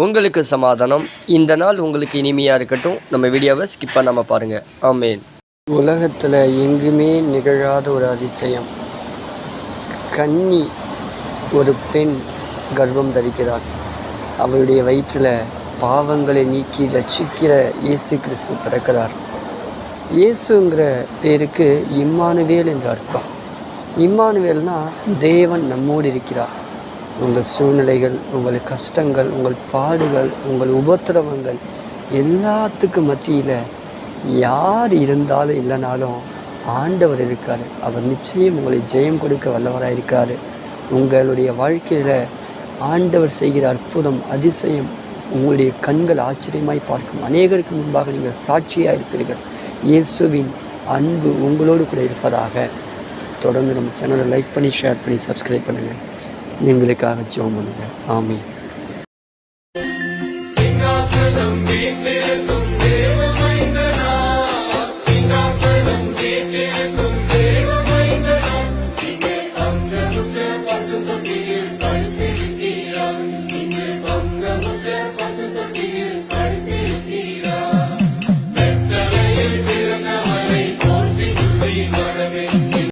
உங்களுக்கு சமாதானம். இந்த நாள் உங்களுக்கு இனிமையாக இருக்கட்டும். நம்ம வீடியோவை ஸ்கிப் பண்ணாமல் பாருங்கள் ஆமேன். உலகத்தில் எங்குமே நிகழாத ஒரு அதிசயம். கன்னி ஒரு பெண் கர்ப்பம் தரிக்கிறாள். அவளுடைய வயிற்றில் பாவங்களை நீக்கி ரட்சிக்கிற இயேசு கிறிஸ்து பிறக்கிறார். இயேசுங்கிற பேருக்கு இம்மானுவேல் என்று அர்த்தம். இம்மானுவேல்னால் தேவன் நம்மோடு இருக்கிறார். உங்கள் சூழ்நிலைகள் உங்கள் கஷ்டங்கள் உங்கள் பாடுகள் உங்கள் உபத்திரவங்கள் எல்லாத்துக்கும் மத்தியில் யார் இருந்தாலும் இல்லைனாலும் ஆண்டவர் இருக்கார். அவர் நிச்சயம் உங்களை ஜெயம் கொடுக்க வல்லவராக இருக்கார். உங்களுடைய வாழ்க்கையில் ஆண்டவர் செய்கிற அற்புதம் அதிசயம் உங்களுடைய கண்கள் ஆச்சரியமாய் பார்க்கும். அநேகருக்கு முன்பாக நீங்கள் சாட்சியாக இருக்கிறீர்கள் இயேசுவின் அன்பு உங்களோடு கூட இருப்பதாக. தொடர்ந்து நம்ம சேனலை லைக் பண்ணி ஷேர் பண்ணி சப்ஸ்கிரைப் பண்ணுங்கள் எங்களுக்காக ஜோம் பண்ணுங்க. ஆமே